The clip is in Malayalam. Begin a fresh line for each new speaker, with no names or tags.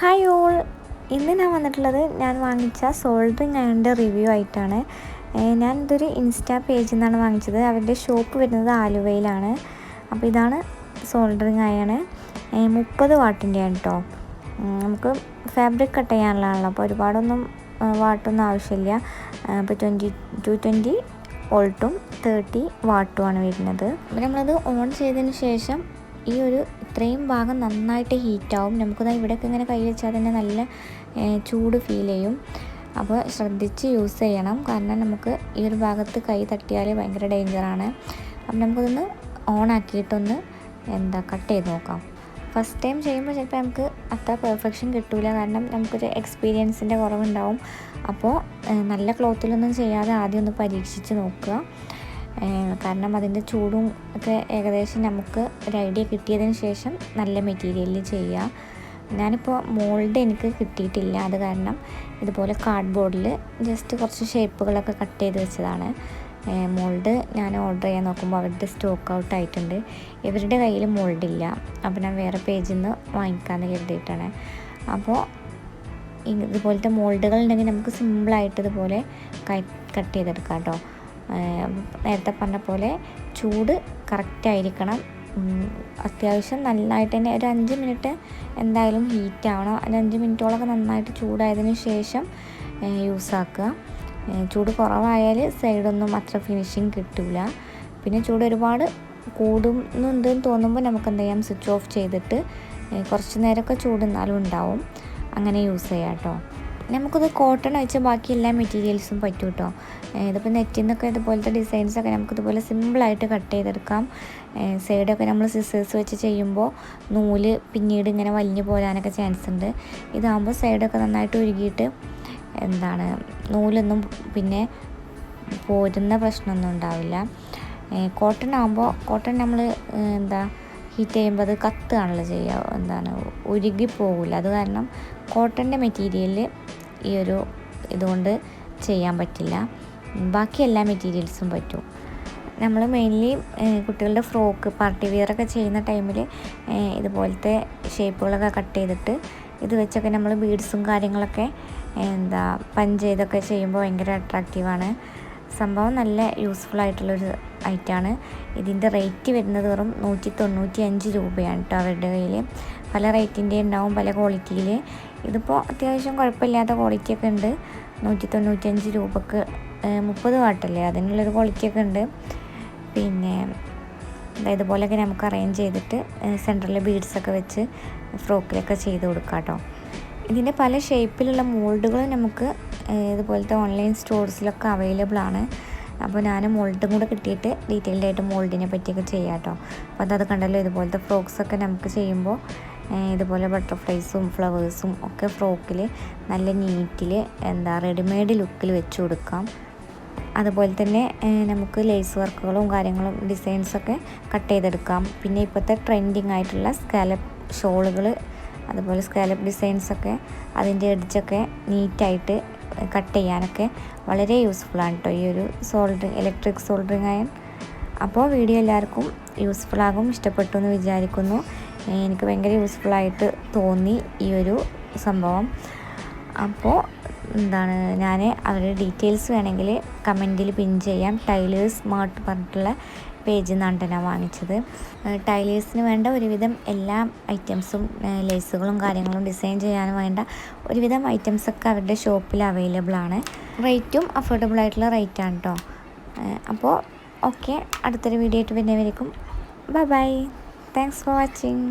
Hi all. ഇന്ന് ഞാൻ വന്നിട്ടുള്ളത് ഞാൻ വാങ്ങിച്ച സോൾഡറിങ് അയണിന്റെ റിവ്യൂ ആയിട്ടാണ്. ഞാൻ ഇതൊരു ഇൻസ്റ്റാ പേജിൽ നിന്നാണ് വാങ്ങിച്ചത്. അവരുടെ ഷോപ്പ് വരുന്നത് ആലുവയിലാണ്. അപ്പോൾ ഇതാണ് സോൾഡറിങ് അയണ് മുപ്പത് വാട്ടിന്റെയാണ് കേട്ടോ നമുക്ക് ഫാബ്രിക് കട്ട് ചെയ്യാനുള്ളതാണല്ലോ. അപ്പോൾ ഒരുപാടൊന്നും വാട്ടൊന്നും ആവശ്യമില്ല. അപ്പോൾ ട്വന്റി ടു ട്വന്റി വോൾട്ടും തേർട്ടി വാട്ടുമാണ് വരുന്നത്. അപ്പോൾ നമ്മളത് ഓൺ ചെയ്തതിന് ശേഷം ഈ ഒരു ഇത്രയും ഭാഗം നന്നായിട്ട് ഹീറ്റാവും. നമുക്കത് ഇവിടെയൊക്കെ ഇങ്ങനെ കൈ വെച്ചാൽ തന്നെ നല്ല ചൂട് ഫീൽ ചെയ്യും. അപ്പോൾ ശ്രദ്ധിച്ച് യൂസ് ചെയ്യണം. കാരണം നമുക്ക് ഈ ഒരു ഭാഗത്ത് കൈ തട്ടിയാൽ ഭയങ്കര ഡേഞ്ചറാണ് അപ്പം നമുക്കതൊന്ന് ഓൺ ആക്കിയിട്ടൊന്ന് എന്താ കട്ട് ചെയ്ത് നോക്കാം. ഫസ്റ്റ് ടൈം ചെയ്യുമ്പോൾ ചിലപ്പോൾ നമുക്ക് അത്ര പെർഫെക്ഷൻ കിട്ടില്ല കാരണം നമുക്കൊരു എക്സ്പീരിയൻസിന്റെ കുറവുണ്ടാവും. അപ്പോൾ നല്ല ക്ലോത്തിലൊന്നും ചെയ്യാതെ ആദ്യം ഒന്ന് പരീക്ഷിച്ച് നോക്കുക. കാരണം അതിന്റെ ചൂടും ഒക്കെ ഏകദേശം നമുക്ക് ഒരു ഐഡിയ കിട്ടിയതിന് ശേഷം നല്ല മെറ്റീരിയലിൽ ചെയ്യുക. ഞാനിപ്പോൾ മോൾഡ് എനിക്ക് കിട്ടിയിട്ടില്ല. അത് കാരണം ഇതുപോലെ കാർഡ്ബോർഡിൽ ജസ്റ്റ് കുറച്ച് ഷേപ്പുകളൊക്കെ കട്ട് ചെയ്ത് വെച്ചതാണ്. മോൾഡ് ഞാൻ ഓർഡർ ചെയ്യാൻ നോക്കുമ്പോൾ അവരുടെ സ്റ്റോക്ക് ഔട്ട് ആയിട്ടുണ്ട്. ഇവരുടെ കയ്യിൽ മോൾഡ് ഇല്ല. അപ്പോൾ ഞാൻ വേറെ പേജിൽ നിന്ന് വാങ്ങിക്കാമെന്ന് കരുതിയിട്ടാണ്. അപ്പോൾ ഇതുപോലത്തെ മോൾഡുകൾ ഉണ്ടെങ്കിൽ നമുക്ക് സിമ്പിളായിട്ട് ഇതുപോലെ കട്ട് ചെയ്തെടുക്കാം കേട്ടോ. നേരത്തെ പറഞ്ഞ പോലെ ചൂട് കറക്റ്റായിരിക്കണം അത്യാവശ്യം നന്നായിട്ട് തന്നെ ഒരു അഞ്ച് മിനിറ്റ് എന്തായാലും ഹീറ്റ് ആവണം. ഒരു അഞ്ച് മിനിറ്റോളൊക്കെ നന്നായിട്ട് ചൂടായതിനു ശേഷം യൂസ് ആക്കുക. ചൂട് കുറവായാൽ സൈഡൊന്നും അത്ര ഫിനിഷിങ് കിട്ടില്ല പിന്നെ ചൂട് ഒരുപാട് കൂടുന്നുണ്ടെന്ന് തോന്നുമ്പോൾ നമുക്ക് എന്ത് ചെയ്യാം? സ്വിച്ച് ഓഫ് ചെയ്തിട്ട് കുറച്ച് നേരമൊക്കെ ചൂട് എന്നാലും ഉണ്ടാവും. അങ്ങനെ യൂസ് ചെയ്യാം കേട്ടോ നമുക്കത് കോട്ടൺ വെച്ച് ബാക്കി എല്ലാ മെറ്റീരിയൽസും പറ്റും കേട്ടോ ഇതിപ്പോൾ നെറ്റിൽ നിന്നൊക്കെ ഇതുപോലത്തെ ഡിസൈൻസൊക്കെ നമുക്കിതുപോലെ സിമ്പിളായിട്ട് കട്ട് ചെയ്തെടുക്കാം. സൈഡൊക്കെ നമ്മൾ സിസേഴ്സ് വെച്ച് ചെയ്യുമ്പോൾ നൂൽ പിന്നീട് ഇങ്ങനെ വലിഞ്ഞു പോരാനൊക്കെ ചാൻസ് ഉണ്ട്. ഇതാകുമ്പോൾ സൈഡൊക്കെ നന്നായിട്ട് ഉരുകിയിട്ട് എന്താണ് നൂലൊന്നും പിന്നെ പോരുന്ന പ്രശ്നമൊന്നും ഉണ്ടാവില്ല. കോട്ടൺ ആകുമ്പോൾ കോട്ടൺ നമ്മൾ എന്താ ഹീറ്റ് ചെയ്യുമ്പോൾ അത് കത്തുകയാണല്ലോ ചെയ്യുക എന്താണ് ഉരുകി അത് കാരണം കോട്ടന്റെ മെറ്റീരിയൽ ഈ ഒരു ഇതുകൊണ്ട് ചെയ്യാൻ പറ്റില്ല. ബാക്കി എല്ലാ മെറ്റീരിയൽസും പറ്റും. നമ്മൾ മെയിൻലി കുട്ടികളുടെ ഫ്രോക്ക് പാർട്ടി വെയറൊക്കെ ചെയ്യുന്ന ടൈമിൽ ഇതുപോലത്തെ ഷേപ്പുകളൊക്കെ കട്ട് ചെയ്തിട്ട് ഇത് വെച്ചൊക്കെ നമ്മൾ ബീഡ്സും കാര്യങ്ങളൊക്കെ എന്താ പഞ്ച് ചെയ്തൊക്കെ ചെയ്യുമ്പോൾ ഭയങ്കര അട്രാക്റ്റീവാണ് സംഭവം നല്ല യൂസ്ഫുൾ ആയിട്ടുള്ളൊരു ഐറ്റമാണ് ഇതിന്റെ റേറ്റ് വരുന്നത് വെറും നൂറ്റി തൊണ്ണൂറ്റി അഞ്ച് രൂപയാണ് കേട്ടോ അവരുടെ കയ്യിൽ പല റേറ്റിന്റെ ഉണ്ടാവും പല ക്വാളിറ്റിയിൽ ഇതിപ്പോൾ അത്യാവശ്യം കുഴപ്പമില്ലാത്ത ക്വാളിറ്റിയൊക്കെ ഉണ്ട്. നൂറ്റി തൊണ്ണൂറ്റഞ്ച് രൂപക്ക് മുപ്പത് വാട്ടല്ലേ? അതിനുള്ളൊരു ക്വാളിറ്റിയൊക്കെ ഉണ്ട്. പിന്നെ ഇതുപോലെയൊക്കെ നമുക്ക് അറേഞ്ച് ചെയ്തിട്ട് സെന്ററിൽ ബീഡ്സൊക്കെ വെച്ച് ഫ്രോക്കിലൊക്കെ ചെയ്ത് കൊടുക്കാം കേട്ടോ ഇതിന്റെ പല ഷേപ്പിലുള്ള മോൾഡുകൾ നമുക്ക് ഇതുപോലത്തെ ഓൺലൈൻ സ്റ്റോഴ്സിലൊക്കെ അവൈലബിൾ ആണ്. അപ്പോൾ ഞാൻ മോൾഡും കൂടെ കിട്ടിയിട്ട് ഡീറ്റെയിൽഡ് ആയിട്ട് മോൾഡിനെ പറ്റിയൊക്കെ ചെയ്യാം കേട്ടോ അപ്പോൾ അത് കണ്ടല്ലോ ഇതുപോലത്തെ ഫ്രോക്സൊക്കെ നമുക്ക് ചെയ്യുമ്പോൾ ഇതുപോലെ ബട്ടർഫ്ലൈസും ഫ്ലവേഴ്സും ഒക്കെ ഫ്രോക്കിൽ നല്ല നീറ്റിൽ എന്താ റെഡിമെയ്ഡ് ലുക്കിൽ വെച്ച് കൊടുക്കാം. അതുപോലെ തന്നെ നമുക്ക് ലേസ് വർക്കുകളും കാര്യങ്ങളും ഡിസൈൻസൊക്കെ കട്ട് ചെയ്തെടുക്കാം. പിന്നെ ഇപ്പോഴത്തെ ട്രെൻഡിങ് ആയിട്ടുള്ള സ്കാലപ്പ് ഷോളുകൾ അതുപോലെ സ്കാലപ്പ് ഡിസൈൻസൊക്കെ അതിന്റെ എഡ്ജൊക്കെ നീറ്റായിട്ട് കട്ട് ചെയ്യാനൊക്കെ വളരെ യൂസ്ഫുള്ളാണ് കേട്ടോ ഈ ഒരു സോൾഡറിങ് ഇലക്ട്രിക് സോൾഡറിങ് അയൺ അപ്പോൾ വീഡിയോ എല്ലാവർക്കും യൂസ്ഫുൾ ആകും ഇഷ്ടപ്പെട്ടു എന്ന് വിചാരിക്കുന്നു. എനിക്ക് ഭയങ്കര യൂസ്ഫുള്ളായിട്ട് തോന്നി ഈ ഒരു സംഭവം. അപ്പോൾ എന്താണ് ഞാൻ അവരുടെ ഡീറ്റെയിൽസ് വേണമെങ്കിൽ കമന്റിൽ പിൻ ചെയ്യാം. ടൈലേഴ്സ് മാർട്ട് പറഞ്ഞിട്ടുള്ള പേജിൽ നിന്നാണ് ഞാൻ വാങ്ങിച്ചത്. ടൈലേഴ്സിന് വേണ്ട ഒരുവിധം എല്ലാ ഐറ്റംസും ലേസുകളും കാര്യങ്ങളും ഡിസൈൻ ചെയ്യാനും വേണ്ട ഒരുവിധം ഐറ്റംസൊക്കെ അവരുടെ ഷോപ്പിൽ അവൈലബിൾ ആണ്. റേറ്റും അഫോർഡബിൾ ആയിട്ടുള്ള റേറ്റാണ് കേട്ടോ. അപ്പോൾ ഓക്കെ അടുത്തൊരു വീഡിയോ ആയിട്ട് പിന്നെ വരയ്ക്കും bye bye. Thanks for watching.